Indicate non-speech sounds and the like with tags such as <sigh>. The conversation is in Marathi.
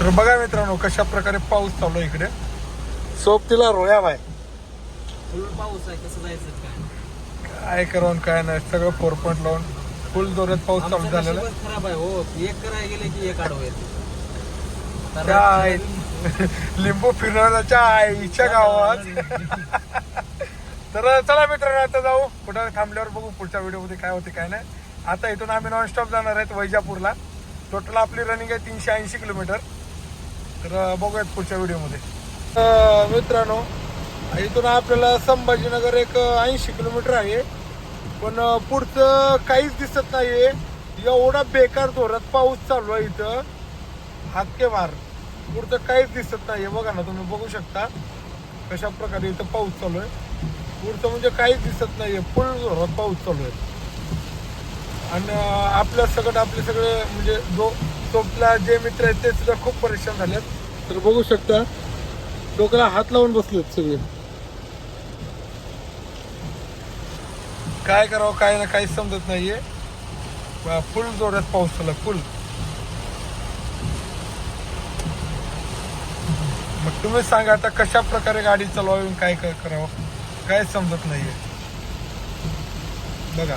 तर बघा मित्रांनो कशा प्रकारे पाऊस चालू इकडे. सोबतीला रोया बाय. फुल पाऊस आहे कसं जायचं काय? काय आणि काय नाही सगळं फोर पॉईंट लावून फुल जोरात पाऊस चालू आमचं झालेला. आहे. नशीबच खराब आहे हो. एक करायला गेले की एक आडवं येते. तर काय <laughs> लिंबू फिरवण्याच्या आईच्या गावात. <laughs> तर चला मित्रांनो आता जाऊ. कुठं थांबल्यावर बघू पुढच्या व्हिडिओमध्ये काय होते काय नाही. आता इथून आम्ही नॉनस्टॉप जाणार आहेत वैजापूरला. टोटल आपली रनिंग आहे तीनशे ऐंशी किलोमीटर. तर बघूयात पुढच्या व्हिडिओमध्ये. मित्रांनो इथून आपल्याला संभाजीनगर एक ऐंशी किलोमीटर आहे. पण पुढचं काहीच दिसत नाहीये. एवढा बेकार जोरात पाऊस चालू आहे इथं. हातके मार पुढचं काहीच दिसत नाहीये. बघा ना तुम्ही बघू शकता कशा प्रकारे इथं पाऊस चालू आहे. पुढचं म्हणजे काहीच दिसत नाहीये. फुल जोरात पाऊस चालू आहे. आणि आपल्या सगळं आपले सगळे म्हणजे जो टोपला जे मित्र आहेत ते सुद्धा खूप परेशान झालेत. तर बघू शकता डोक्याला हात लावून बसलेत सगळे. काय करावं काय ना काहीच समजत नाहीये. फुल जोरात पाऊस झाला फुल. मग तुम्ही सांगा आता कशा प्रकारे गाडी चालवावी काय काय करावं? काय समजत नाहीये. बघा.